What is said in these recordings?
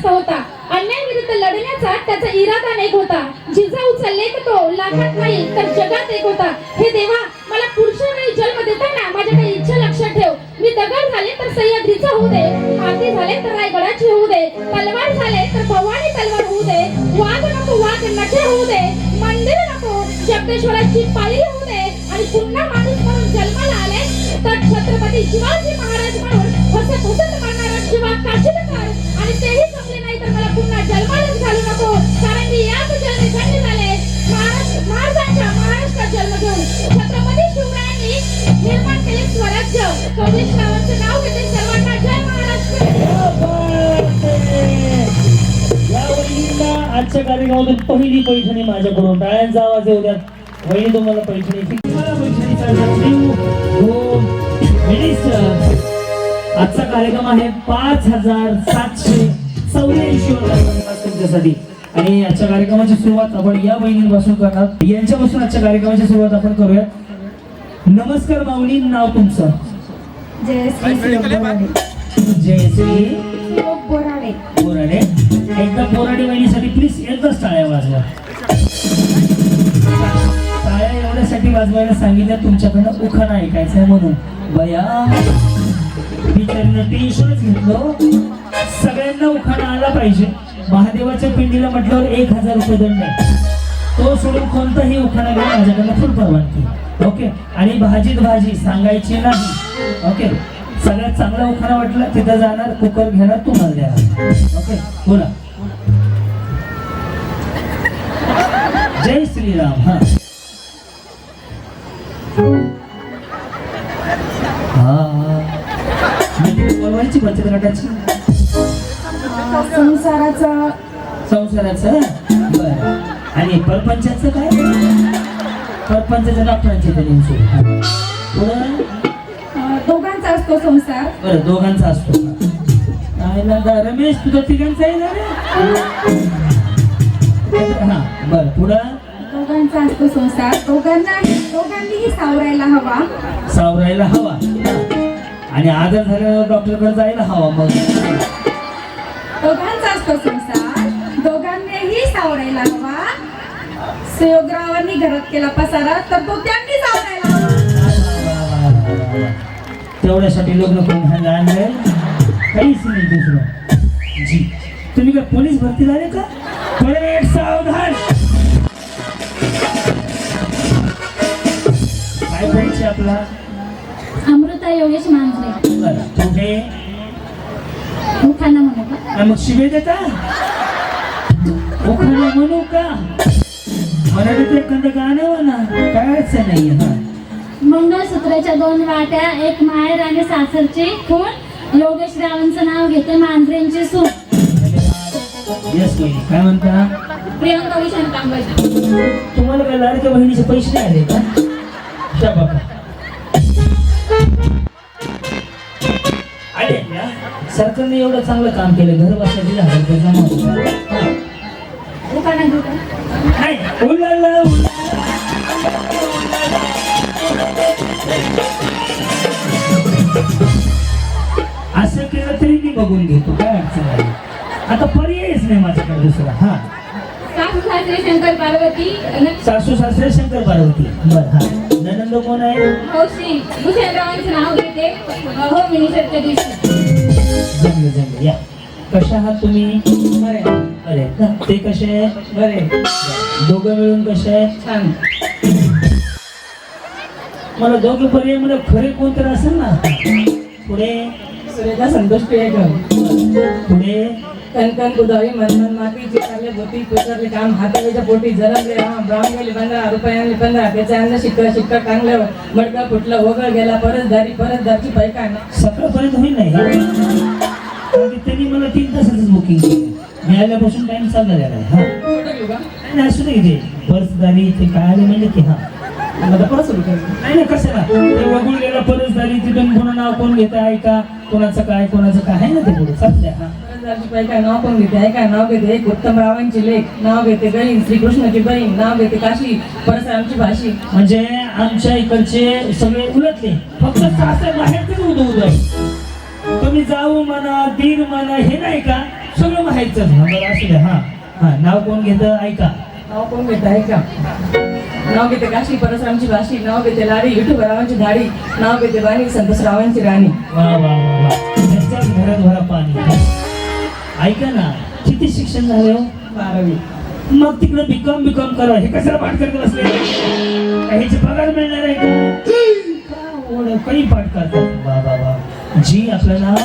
वेग जास्त होता अन्यायाविरुद्ध लढण्याचा त्याचा इरादा एक होता. जिजा उचलले तर तो लाखात नाही तर जगात एक होता. हे देवा मला पुढच्या वेळी जन्म देताना माझ्या काही इच्छा लक्षात ठेव. मी दगड झाले तर सह्याद्रीचा होऊ दे. माती झाले तर रायगडाची होऊ दे. तलवार झाले तर भवानी तलवार होऊ दे. वाघ नको वाघ नखे होऊ दे. मंदिर नको जगदेश्वराची पायरी होऊ दे. आणि पुन्हा माणूस म्हणून जन्माला आले तर छत्रपती शिवाजी महाराज म्हणून हसत हसत मारणारा शिवा काशीदकर आणि तेही नाही तर मला पुन्हा जन्मालाच घालू नको. कारण मी जन्मी झाले. महाराजांच्या महाराष्ट्रात जन्म घेऊन छत्रपती शिवरायांनी निर्माण केले स्वराज्य. नाव घेते सर्वांना. जय महाराष्ट्र या वहिनीला आजच्या कार्यक्रमातून पहिली पैठणी माझ्याकडून. टाळ्यांचा आवाज येऊ द्या. वहिनी तुम्हाला पैठणी तुम्हाला पैठणीचा हो. आजचा कार्यक्रम आहे पाच हजार सातशे तुमच्यासाठी आणि आजच्या कार्यक्रमाची सुरुवात आपण या बहिणीपासून करणार. यांच्यापासून आजच्या कार्यक्रमाची सुरुवात आपण करूया. नमस्कार माऊली नाव तुमचं? जय श्री श्लोक बोराडे. बोराडे. एकदा बोराडे वहिनीसाठी प्लीज एकदाच टाळ्या वाजवा. टाळ्या एवढ्यासाठी वाजवायला सांगितलं तुमच्याकडनं उखाणा ऐकायचं आहे म्हणून. बया. बिचारीनं टेन्शनच घेतलो सगळ्यांना उखाणा आला पाहिजे. महादेवाच्या पिंडीला म्हटल्यावर एक हजार रुपये दंड तो सोडून कोणताही उखाणा घेऊन माझ्याकडनं फुल परवानगी ओके? आणि भाजीत भाजी सांगायची नाही. ओके? सगळ्यात चांगला उखाणा वाटला तिथं जाणार कुकर घेणार तुम्हाला द्या. ओके? बोला. जय श्रीराम. हा. बोलवायची बचत गटाची संसाराचा. संसाराचं? बरं. आणि परपंचाचं काय? परपंचाच्या डॉक्टरांची पुढं? दोघांचा असतो संसार. बरं दोघांचा असतो. आईला दा- रमेश तुझा तिघांचा आहे ना रे? हा बरं पुढं? दोघांचा असतो संसार. दोघांना दोघांनीही सावरायला हवा. सावरायला हवा. आणि आजार झाल्यावर डॉक्टरकडे जायला हवा मग. दोघांचा असतो संसार. दोघांनीही सावरायला हवा. सुयोगरावांनी घरात केला पसारा तर तो त्यांनी सावरायला हवा. तेवढ्यासाठी लग्न करून ह्याला आणलंय. काहीच नाही दुसरं. जी तुम्ही काय पोलीस भरती झाले का? परेड सावधान! काय परिचय आपला? अमृता योगेश मांजरे. बरं कुठे मुखाना म्हणू का? आणि मग शिवे देता उखाणा म्हणू का? मराठीत एखादं गाणं म्हणा. काय अडचण नाहीये हा. मंगळसूत्राच्या दोन वाट्या एक माहेर आणि सासरची खून. योगेश रावांचं नाव घेते मांजरेंची सून. येस वहिनी काय म्हणता? प्रियंका कांबळे तुम्हाला काय लाडक्या बहिणीचे पैसे नाही आले का? त्या बाबा सरकारने एवढं चांगलं काम केलं घर बसल्या दिला हजार रुपये जमा. हा. उलाला. असं केलं तरी मी बघून घेतो काय अडचण नाही आता पर्यायच नाही माझ्याकडे दुसरा हा सासू सासरे शंकर पार्वती सासू सासरे शंकर पार्वती बर हा ननंद कोण आहे हौशी भूषणरावांचं नाव घेते हो मिनिस्टरच्या दिवशी जमलं जमलं या. कशा आहात तुम्ही? बरे. बरे का? ते कसे आहेत? बरे. दोघं मिळून कसे आहेत? छान. मला दोघं पर्याय मला खरे कोणतरी असेल ना? पुढे. सुरेखा संतोष पुढे. कणकण कुदावी मनमन माती चिकारले बोटी पेटरले काम हातावेच्या पोटी जलमले राम ब्राह्मण गेले पंधरा रुपयांनी पंधरा त्याचे अन्न शिक्का शिक्का टांगलं मडका फुटलं वगळ गेला परत दारी परत दारची पैकाना सकाळपर्यंत होईल नाही त्यांनी मला तीन तासाचंच बुकिंग केलं मी आल्यापासून टाइम चालला गेला हा. नाही, असू दे ते बसदारी ते काय आले म्हणजे हा. परत सुरू नाही कशाला? ते वगळून गेला परसदारी तिथून पुन्हा नाव कोण घेतं ऐका कोणाचं काय कोणाचं काय? आहे ना ते पुढे. चालतंय हा. पैका नाव पण घेते? ऐका नाव घेते उत्तम रावांची लेख. नाव घेते गळीन श्रीकृष्णाची बहीण. नाव घेते काशी परसरामची भाषी म्हणजे आमच्या इकडचे सगळे उलटले. फक्त सासरे बाहेरच उदो उदो आहे तुम्ही जाऊ म्हणा दीर म्हणा हे नाही का? सगळं माहीतच असू द्या हा. हा नाव कोण घेतं? ऐका. नाव कोण घेते? ऐका. नाव घेते काशी परसरामची भाषी नाव घेते लाडी विठुरावांची धाडी नाव घेते बाणी राणी. वा वा त्यांच्याच घरात पाणी. ऐका ना किती शिक्षण झाले? बारावी. मग तिकडे बिकॉम बिकॉम करा. हे कशाला पाठ करत बसले? ह्याचे पगार मिळणार आहे का? काही पाठ करतात? वा वा वा. जी आपलं नाव?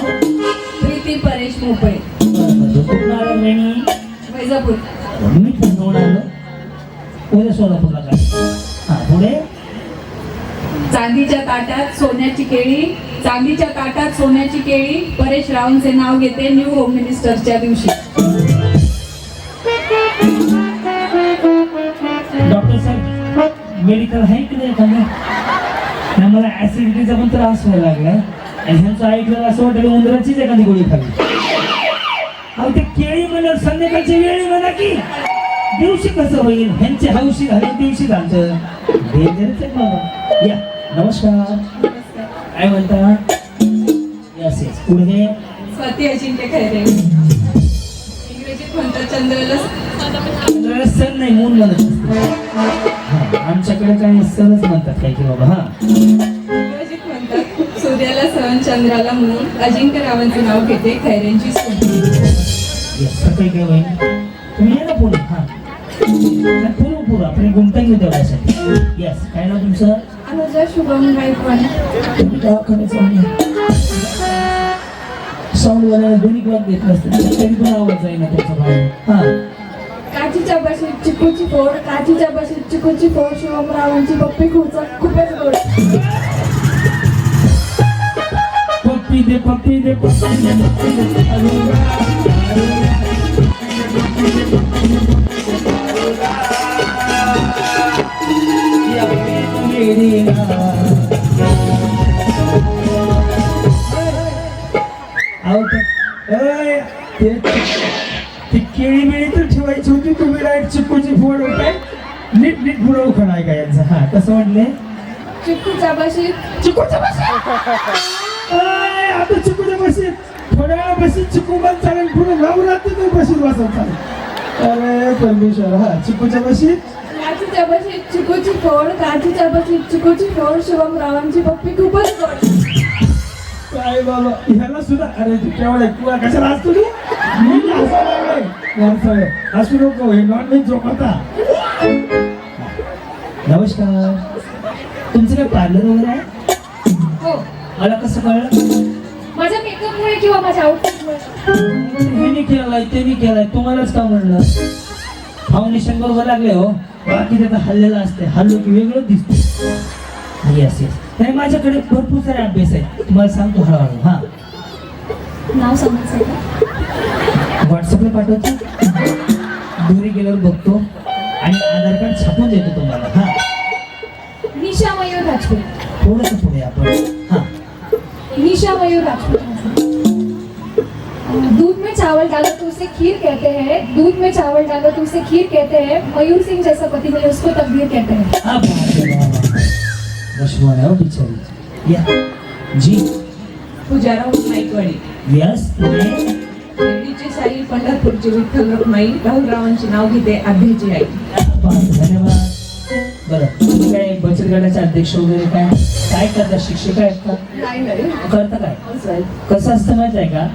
प्रीती परेश मोपळे कुठून आलं वेणी वैजापूर. मी पुण्याहून आलो. उद्या सोलापूरला काय हा पुढे? चांदीच्या ताटात सोन्याची केळी. चांदीच्या ताटात सोन्याची केळी. परेश रावणचे नाव घेते न्यू होम मिनिस्टरच्या दिवशी. डॉक्टर साहेब मेडिकल आहे की नाही? मला ऍसिडिटीचा पण त्रास व्हायला लागलाय. आणि ह्यांचं ऐकलं असं वाटलं उंदराचीच एखादी गोळी खाली अहो ते केळी म्हणलं संध्याकाळची वेळी म्हणा की दिवशी कसं होईल? ह्यांची हौशी झाली दिवशी झालं डेंजरच आहे बाबा. या नमस्कार. काय म्हणता? Yes yes. पुढे? स्वाती अजिंक्य खैरे. इंग्रजीत म्हणतात चंद्रला चंद्राला सण नाही मून म्हणत आमच्याकडे काही सणच म्हणतात काही की बाबा हा. सूर्याला सण चंद्राला मून अजिंक्य रावांचे नाव घेते तुम्ही या ना पुढे. हा. आपण घेऊ तेवढ्यासाठी येस काय ना तुमचं? अनुजा शुभम गायकवाड तुम्ही दवाखान्याचं आहे साऊंड वाल्याला दोन्ही क्लॉक घेतलं असतं तरी पण आवाज जाईल ना त्याचा बाहेर हा. काचीच्या बशीत चिकूची फोड काचीच्या बशीत चिकूची फोड शिवमरावांची पप्पी खुर्चा खूपच गोड. पप्पी दे पप्पी दे पप्पी दे पप्पी दे अरुणा, ती केळी मिळी तर ठेवायची होती तुम्ही डायरेक्ट चिकूची फोड होताय नीट नीट पुढं उखण आहे का यांचं हा कसं म्हणले चिकूचा बशी चिकूचा बशी तो बशीत बसत चालेल अरे परमेश्वर हा चिकूच्या बशीत काचीच्या बशीत चिकूची फोड काचीच्या बशीत चिकूची फोड शिवमरावांची पप्पी खूपच गोड. काय बाबा ह्याला सुद्धा अरे तू केवढा तुला कशाला असतो तू? मी. हसू नको हे नॉन व्हेज जोक होता. नमस्कार. तुमचं काय पार्लर वगैरे आहे? हो. मला कसं कळलं? माझ्या मेकअपमुळे किंवा माझ्या आउटफिटमुळे ह्याने केलाय त्याने केलाय तुम्हालाच का म्हणलं? फाउंडेशन बरोबर लागले हो. बाकी त्याचा हल्लेला असते हल्लो की वेगळं दिसते येस येस नाही माझ्याकडे भरपूर सारे अभ्यास आहे तुम्हाला सांगतो हळूहळू. हा. नाव सांगायचं व्हॉट्सअपला पाठवतो. दोन्ही गेल्यावर बघतो. आणि आधार कार्ड छापून देतो तुम्हाला. हा. निशा मयूर राजपूत. थोडस पुढे आपण. हा. निशा मयूर राजपूत. दूध में चावल डालो तो उसे खीर कहते हैं। दूध में चावल डालो तो उसे खीर कहते हैं। मयूर सिंह जैसा पति मिले उसको तकदीर कहते हैं। जी। पुजाराव नाईकवाडी यस शिर्डीची साई पंढरपूरची विठ्ठल रखमाई राहुलरावांचे नाव घेते आध्याची आई। धन्यवाद। बरं तुम्ही काय बचत गटाचे अध्यक्ष वगैरे काय? काय करता? शिक्षक आहेत का? नाही नाही. करता काय. कसं असतं माहीत आहे का?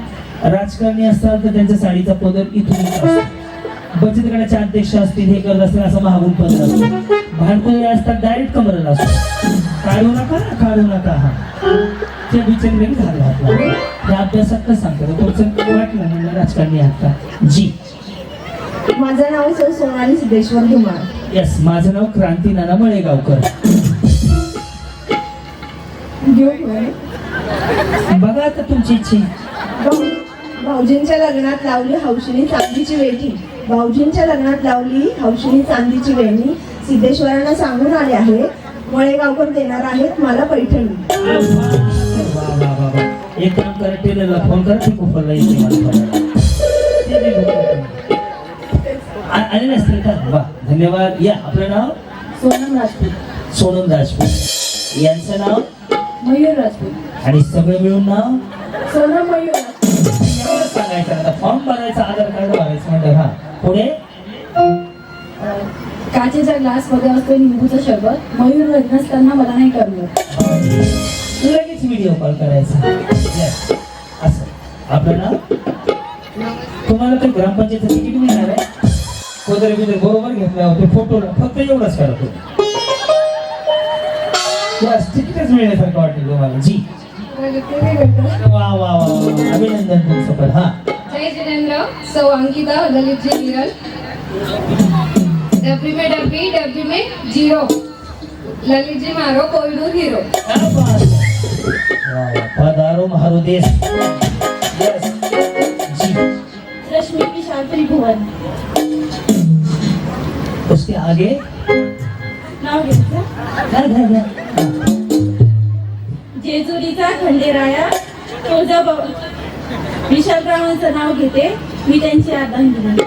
राजकारणी असतात तर त्यांच्या साडीचा पदर इथून बचत गटाचे अध्यक्ष असतील हे करत असतील असं मागून पदर असतो. भांडकुळे असतात डायरेक्ट कमरेला असतो काढू नका ना काढू नका. हा त्या बिचारीने घाल घातला त्या अभ्यासात का सांगतो. तुमचं वाटलं म्हणलं राजकारणी आता जी. माझं नाव सर सोनाली सिद्धेश्वर धुमाळ. येस माझं नाव क्रांती नाना मळेगावकर? बघा आता तुमची इच्छा. भाऊजींच्या लग्नात लावली हौशीने चांदीची वेणी. भाऊजींच्या लग्नात लावली हौशीने चांदीची वेणी. सिद्धेश्वरांना सांगून आले आहे मळेगावकर देणार आहेत? मला पैठणी. एक काम करा टेलरला फोन करा ते. आ- आले नसतील का? वा धन्यवाद. या आपलं नाव? सोनम राजपूत. सोनम राजपूत. यांचं नाव? मयूर राजपूत. आणि सगळं मिळून नाव? सोनम मयूर सांगायचं आता. फॉर्म भरायचा आधार कार्ड भरायचं म्हणलं हा. पुढे? अं, काचेच्या ग्लासमध्ये असते लिंबूचं सरबत मयूर लग्न असताना मला नाही करणार लगेच व्हिडिओ कॉल करायचा. असं. आपलं नाव? तुम्हाला ते ग्रामपंचायत तिकीट मिळणार आहे. कोदरे बिदरे बरोबर घेतला होते. फोटो फक्त एवढंच करा तुम्ही. तिकीटच मिळण्यासारखं वाटेल तुम्हाला. जी. वा वा वा. अभिनंदन तुमचं हा जय जितेंद्र सौ अंकिता ललित जी नीरज डब्बी में डब्बी डब्बी में ज़ीरो ललित जी मारो कोविडूर हीरो पधारो मारो देश Yes. जी रश्मी किशान उसके आगे नाव घ्या हा. जेजुरीचा खंडेराया तुळजाभाऊ विशालरावांचं नाव घेते. मी त्यांची आदान झालं?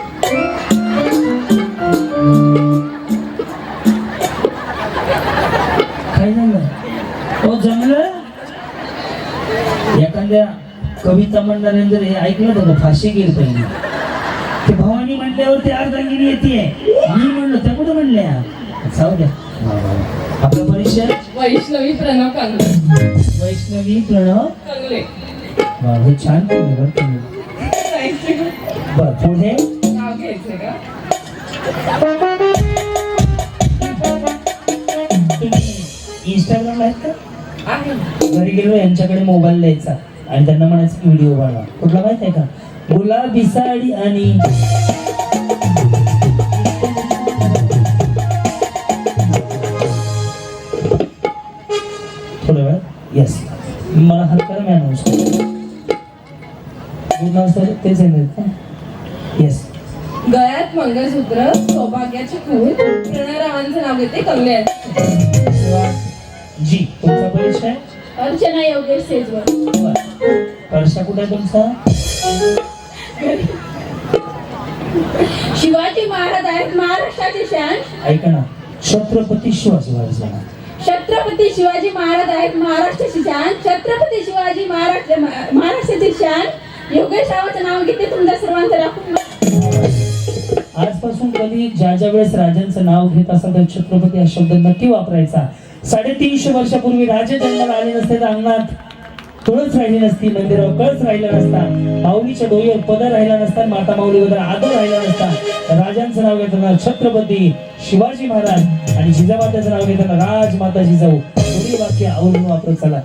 हो जमलं एखाद्या कविता म्हणणाऱ्याने जर हे ऐकलं तर फाशी गेल पाहिजे ते भवानी म्हणल्यावर ते अर्धांगिनी येते मी म्हणलो त्या कुठं म्हणल्या? जाऊ द्या. आपला परिचय? वैष्णवी प्रणव कांगले वैष्णवी प्रणव. कांगले वा हे छान केलं बरं तुम्ही. बर पुढे? नाव घ्यायचं का? तुम्ही इंस्टाग्रामला आहेत का? आहे घरी गेलो यांच्याकडे मोबाईल द्यायचा. आणि त्यांना म्हणायचं व्हिडिओ बनवा. कुठला माहीत आहे का? गुलाबी साडी आणि तेच येस गळ्यात मंगळसूत्र सौभाग्याचे प्रणवरावांचं नाव घेते जी तुमचा परिचय अर्चना योगेश सेजवर परशा कुठे तुमचा? शिवाजी महाराज आहेत महाराष्ट्राचे शान ऐका ना छत्रपती शिवाजी महाराजांना छत्रपती शिवाजी महाराज आहेत महाराष्ट्राची शान छत्रपती शिवाजी महाराष्ट्र महाराष्ट्राची शान योगेश रावाचं नाव घेते तुमच्या सर्वांचं राखून आजपासून कधी ज्या ज्या वेळेस राजांचं नाव घेत असाल तर छत्रपती हा शब्द नक्की वापरायचा. साडेतीनशे वर्षापूर्वी राजे जन्माला आले नसते तर अंगणात तुळस राहिली नसती मंदिरावर कळस राहिला नसता माऊलीच्या डोळीवर पदर राहिला नसता माता माऊलीबद्दल आदर राहिला नसता. राजांचं नाव घेताना छत्रपती शिवाजी महाराज आणि जिजामाताचं नाव घेताना राजमाता जिजाऊ. दोन्ही वाक्य आवडून वापरत चला.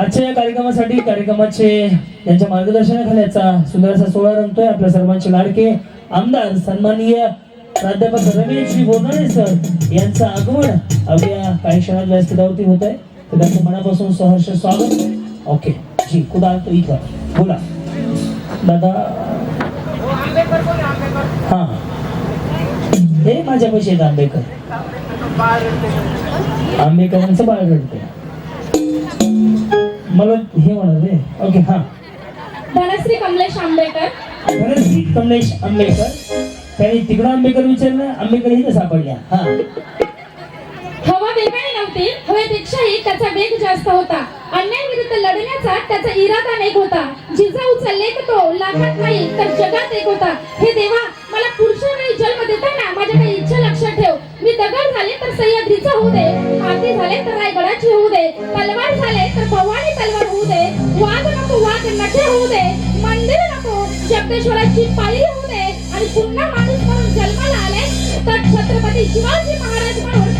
आजच्या या कार्यक्रमासाठी कार्यक्रमाचे यांच्या मार्गदर्शनाखाली याचा सुंदर असा सोहळा रंगतोय. आपल्या सर्वांचे लाडके आमदार सन्माननीय प्राध्यापक रमेशजी बोरनाळे सर यांचं आगमन अवघ्या काही क्षणात व्यासपीठावरती होत आहे. तर त्यांचं मनापासून सहर्ष स्वागत. ओके जी कुदा तो इथं. बोला. दादा. हा. हे माझ्या पैसे आहेत आंबेकर. आंबेकरांचं बाळ रडतंय. मला हे म्हणत रे ओके हा. धनश्री कमलेश आंबेकर धनश्री कमलेश आंबेकर त्यांनी तिकडं आंबेकर विचारलं आंबेकर इथं सापडल्या. हा. वेगाने हवेपेक्षाही त्याचा वेग जास्त होता. अन्यायाविरुद्ध लढण्याचा त्याचा इरादा अनेक होता. जिजा उचलले तर तो लाखात नाही तर जगात एक होता. हे देवा मला पुरुषा वेळी जन्म देताना माझ्या काही इच्छा लक्षात ठेव. मी दगड झाले तर सह्याद्रीचा होऊ दे. हाती झाले तर रायगडाची होऊ दे. तलवार झाले तर भवानी तलवार होऊ दे. वाद नको वाद नखे होऊ दे. मंदिर नको जगदेश्वराची पायरी होऊ दे. आणि पुन्हा माणूस म्हणून जन्माला आले तर छत्रपती शिवाजी महाराज म्हणून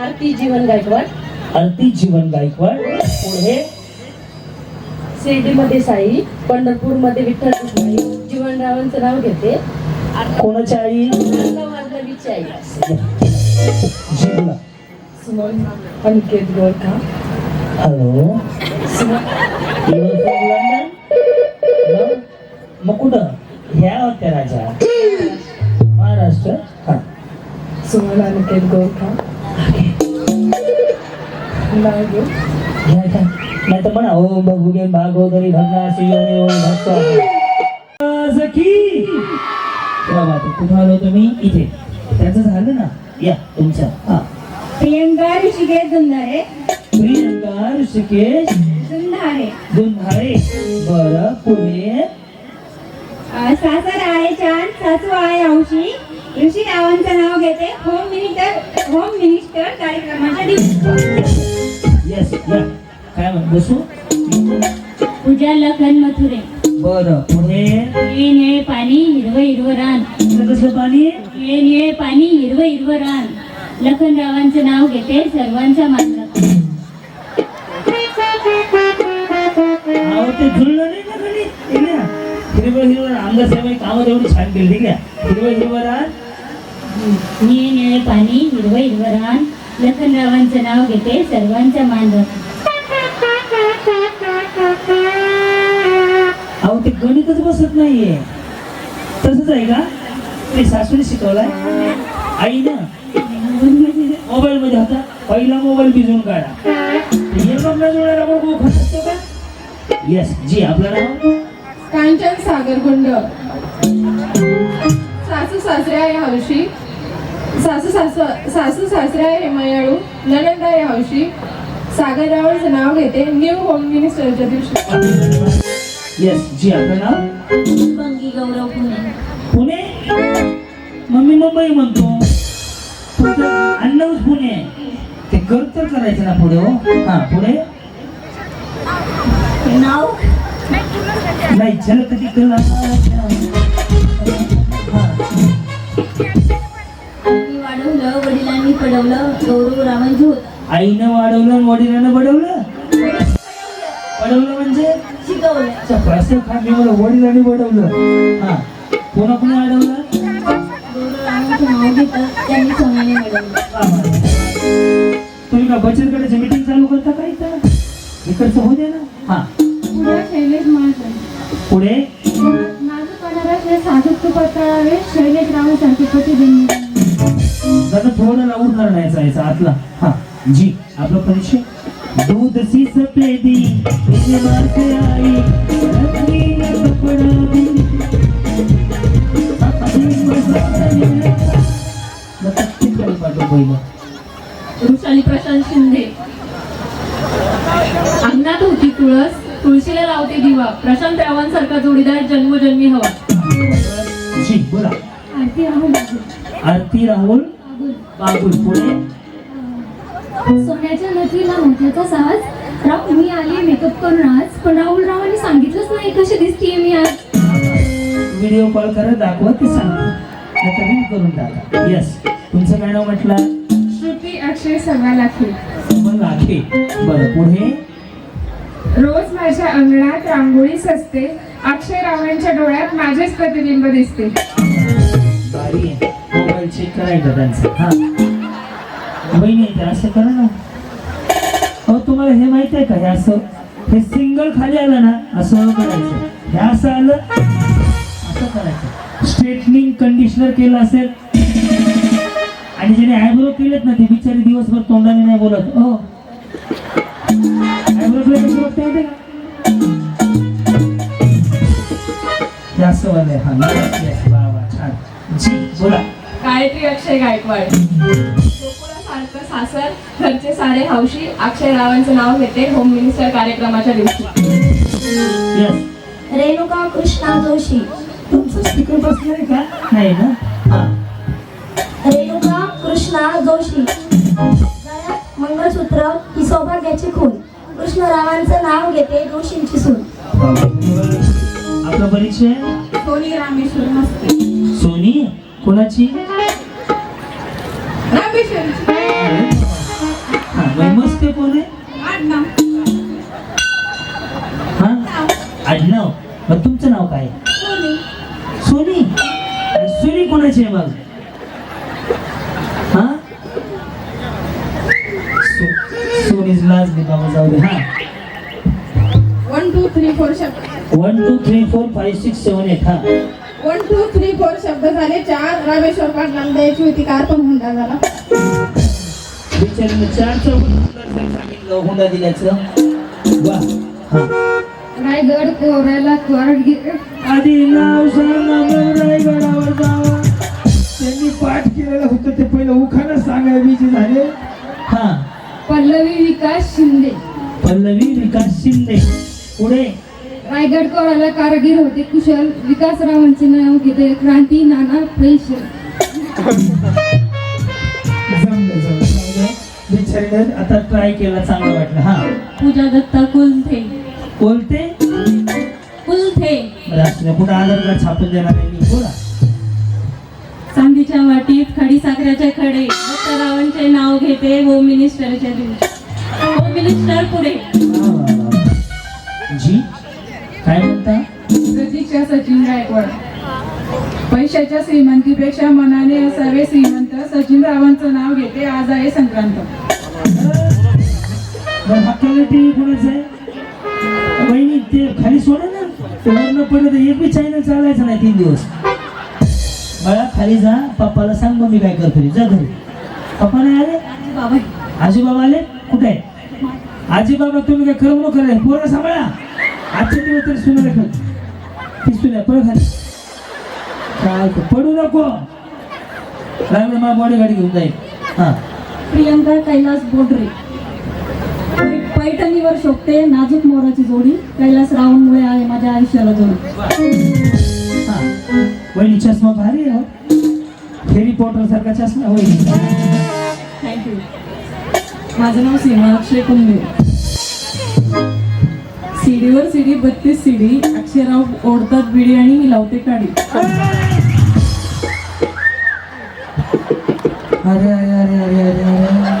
आरती जीवन गायकवाड. आरती जीवन गायकवाड. पुढे शिर्डीमध्ये साई पंढरपूरमध्ये विठ्ठल रुक्माई जीवनरावांचं नाव घेते. कोणाची आई? आई. सुमन अनिकेत गोरखा. हॅलो? No? मग कुठं? ह्या होत्या राजा. महाराष्ट्र. हा. सुमन अनिकेत गोरखा. नाही तर म्हणा ओम बघुगे भागोदरी भगनाशी योनी ओम भक्त सखी कुठं आलो तुम्ही इथे त्याचं झालं ना या तुमचं हा प्रियंका ऋषिकेश दुंधारे प्रियंका ऋषिकेश दुंधारे दुंधारे बरं पुढे सासर आहे छान सासू आहे अंशी ऋषी रावांचं नाव घेते. होम मिनिस्टर होम मिनिस्टर कार्यक्रमाच्या दिवशी. येस या काय म्हण बसू? पूजा लखन मथुरे. बरं पुढे? निळे निळे पाणी हिरवं हिरवं रान. कसलं कसलं पाणी? निळे निळे पाणी हिरवं हिरवं रान. लखनरावांचं नाव घेते सर्वांचा मान. अहो ते जुळलं नाही ना खाली? ठीक आहे हिरवं हिरवं आमदार साहेबांनी कामं छान केली ठीक आहे? हिरवं हिरवं रान. निळे निळे पाणी हिरवं हिरवं रान. लखनरावांचं नाव घेते सर्वांचा मान. अहो ते गणितच बसत नाहीये. तसंच आहे का? ते सासूने शिकवलाय. आई ना मोबाईल मध्ये होता. पहिला मोबाईल भिजवून काढा. हे जोडायला असतो का? येस जी आपलं नाव? कांचन सागरकुंड सासू सासरे आहे हौशी. सासू सासू सासू सासरे आहे हेमयाळू ननंद आहे हौशी सागररावांचं नाव घेते. न्यू होम मिनिस्टरच्या दिवशी. येस जी आपलं नाव? बंगी गौरव पुणे. पुणे? मम्मी मुंबई म्हणतो. तुमचं अण्णाच पुणे. आहे. ते कर तर करायचं ना पुढे हो. हा पुढे. नाव? नाही चल कधी वाढवलं वडिलांनी पडवलं गौरव रावांची होत आईनं वाढवलं आणि वडिलांनं बडवलं बडवलं म्हणजे? शिकवलं. अच्छा, मला वडिलांनी बडवलं हा. कोणा कोणी अडवलं गौरव रावांचं नाव घेतं त्यांनी सोन्याने मिळवलं तुम्ही का बचत गटाची मीटिंग चालू करता का इथं? इकडचं होऊ दे ना. हा. पुढे शैलेश महाजन. पुढे? माझं पणारा साधुत्व पत्रावे शैलेश राव सरस्वती जन्म जरा थोडं उडणार नाही जायचं आतला. हा जी आपला परिचय दूध सी सफेदी आई वृषाली प्रशांत शिंदे. अंगात होती तुळस तुळशीला लावते दिवा. प्रशांत रावांसारखा जोडीदार जन्मजन्मी हवा. जी बोला. आरती राहुल. आरती राहुल. बाबुल पुढे. सोन्याच्या नथीला मोत्याचा साज राव मी आली मेकअप करून आज. पण राहुल रावांनी सांगितलंच नाही कशी दिसतीये मी आज. व्हिडिओ कॉल करा दाखवा ते सांगा. रील करून टाका येस तुमचं काय नाव म्हटलं? श्रुती अक्षय सव्वा लाखे मग लाखे बरं पुढे? रोज माझ्या अंगणात रांगोळी सजते. अक्षय रावांच्या डोळ्यात माझेच प्रतिबिंब दिसते. मोबाईल चेक करायचा त्यांचा. हा. बहिणी ते असं करा ना. हो तुम्हाला हे माहीत आहे का? हे असं हे सिंगल खाली आलं ना असं करायचं. हे असं आलं असं करायचं. स्ट्रेटनिंग कंडिशनर केलं असेल. आणि ज्याने आयब्रो केलेत ना ते बिचारे दिवसभर तोंडाने नाही बोलत. हो. आयब्रो केले कशी माहिती का? असं हा जी बोला. गायत्री अक्षय गायकवाड. सासर घरचे सारे हौशी अक्षय रावांचं नाव घेते होम मिनिस्टर कार्यक्रमाच्या दिवशी. येस रेणुका कृष्णा जोशी. तुमचं स्पीकर बसणार आहे का? नाही ना? हा. रेणुका कृष्णा जोशी. गळ्यात मंगळसूत्र ही सौभाग्याची खून. कृष्णरावांचं नाव घेते जोशींची सून. आपला परिचय सोनी रामेश्वर मस्के सोनी? कोणाची? रामेश्वर कोण आहे? आडनाव. हा? मग तुमचं नाव काय? सोनी. सोनी? कोणाची आहे मग? हा? सोनीच लाज बाबा जाऊ दे. हा. वन टू थ्री फोर शब्द one two three four five six seven eight हा। वन टू थ्री फोर शब्द झाले चार रामेश्वर पाटलांना द्यायची होती कार पण हुंडा झाला बिचारीनं चार चौघ हुंडा दिल्याचं वा हा। रायगड कोऱ्याला कोरड आधी नाव सांगा मग रायगडावर जावं. त्यांनी पाठ केलेलं होतं ते पहिलं उखाणं सांगायचे झाले. हा। पल्लवी विकास शिंदे. पल्लवी विकास शिंदे. पुढे. रायगड कोराला कारागीर होते. कुशल विकासरावांचे नाव घेते क्रांती नाना. बिचारीनं आता ट्राय केला चांगलं वाटलं हा. पूजा दत्ता कुलथे. बोलते कुलथे. द्या. कुठं आधार कार्ड छापून देणार आहे मी. बोला. चांदीच्या वाटीत खडी साखरेचे खडे. दत्तरावांचे नाव घेते होम मिनिस्टरच्या दिवशी. होम मिनिस्टर पुढे. जी? काय म्हणता प्रतीक्षा सचिन गायकवाड. पैशाच्या श्रीमंतीपेक्षा मनाने असावे श्रीमंत सचिन रावांचं नाव घेते आज आहे संक्रांत. टीव्ही कोणाचं आहे? वहिनी ते खाली सोडा ना. ते वरनं पडलं तर एक बी चॅनल चालायचं नाही तीन दिवस. बाळा खाली जा. पप्पाला सांग मग मी काय करतो जा घरी. पप्पा नाही आले? बाबा आजी बाबा आले? कुठे? आहे आजी बाबा तुम्ही काय नको करायला? पोरं सांभाळा. आजचे दिवस तरी सुना रेखा ती सुना पळ खाली. काय ते, पडू नको. लागलं मला बॉडी गाडी घेऊन जाईल. हा. प्रियंका कैलास बोडरे. पैठणीवर शोभते नाजूक मोराची जोडी. कैलास रावणमुळे आहे माझ्या आयुष्याला जोडी हा. वहिनी चष्मा भारी हो. फेरी पॉटर सारखा चष्मा वहिनी. थँक्यू माझं नाव सीमा अक्षय कुंभे सीडीवर सीडी बत्तीस सीडी अक्षराव ओढतात बिडी आणि मी लावते काडी. अरे अरे अरे अरे अरे अरे.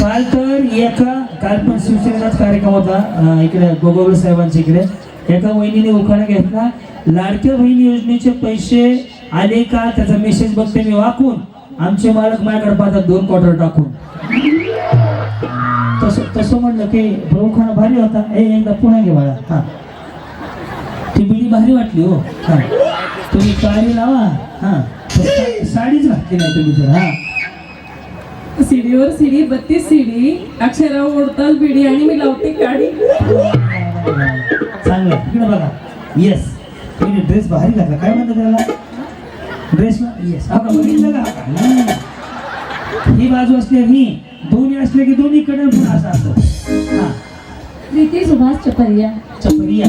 काल तर एका काल पण शिवसेनेचाच कार्यक्रम होता इकडे गोगोल साहेबांच्या इकडे. एका वहिनीने उखाणा घेतला लाडक्या बहीण योजनेचे पैसे आले का? त्याचा मेसेज बघते मी वाकून. आमचे मालक माझ्याकडे पाहतात दोन क्वार्टर टाकून. तसं तसं म्हणलं की उखाणा भारी होता. ए एकदा पुन्हा घे बाळा. हा. ती बिडी भारी वाटली हो. हा. तुम्ही काळी लावा. हा. साडीच घातली नाही तुम्ही तर हा. सीडीवर सीडी बत्तीस सीडी अक्षरराव ओढतात बिडी आणि मी लावते काडी चांगलं. तिकडे बघा. येस तुम्ही ड्रेस भारी घातला. काय म्हणतात त्याला? ड्रेस येस का बघितलं का. ही बाजू असली ही दोन्ही असले की दोन्ही कडे पण असं असतं. हा. प्रीति सुभाष चपरिया. चपरिया.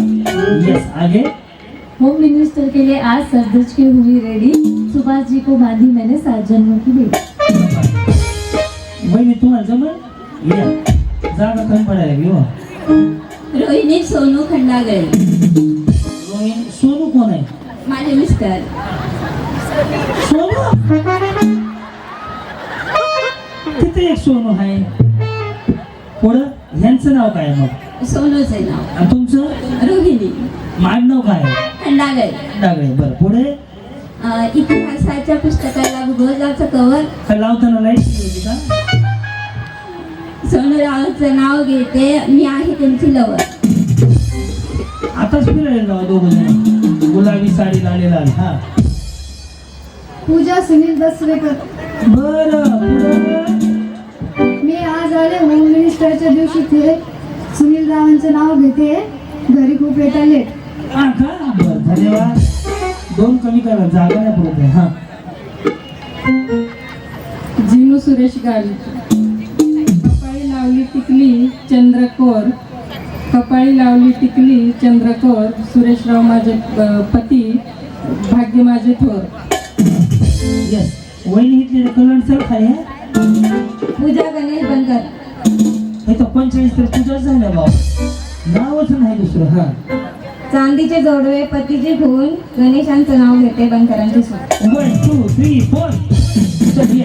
येस आगे. होम मिनिस्टर के लिए आज सरदज की हुई रेडी सुभाष जी को बांधी मैंने सात जन्मों की बेटी बहिणी तुम्हाला जमल? या. जागा कमी पडायला लागली हो. रोहिणी सोनू खंडागळे. रोहिणी सोनू कोण आहे? माझे मिस्टर. सोनू? तिथे एक सोनू आहे. पुढं ह्यांचं नाव काय आहे मग? सोनूचे नाव. आणि तुमचं? रोहिणी. माझं नाव काय आहे? खंडागळे. डागळे बरं पुढे? अं, इतिहासाच्या पुस्तकाला भूगोलाचं कवर काय लावताना लाइट होती का? सोनू रावांचं नाव घेते. मी आहे त्यांची लवर आताच फिरायला जाऊ दोघं जण. गुलाबी साडी लाले लाल हा. पूजा सुनील दसवेकर बरं. मिनिस्टरच्या दिवशी फिरे सुनील रावांचं नाव घेते. घरी खूप येता लेट. हा बरं धन्यवाद. दोन कमी करा जागा नाही पुरत आहे. हा. जिनू सुरेश गावी कपाळी लावली टिकली चंद्रकोर. कपाळी लावली टिकली चंद्रकोर. सुरेशराव माझे पती. भाग्य माझे थोर. येस वहिनी इथले कलर सर खाय पूजा गणेश बनकर. तर पंचेचाळीस तर तुझ्याच झाल्या भाऊ नावच नाही दुसरं हा. चांदीचे जोडवे पतीचे खून गणेशांचं नाव घेते बंकरांची सूट वन टू थ्री फोर झाली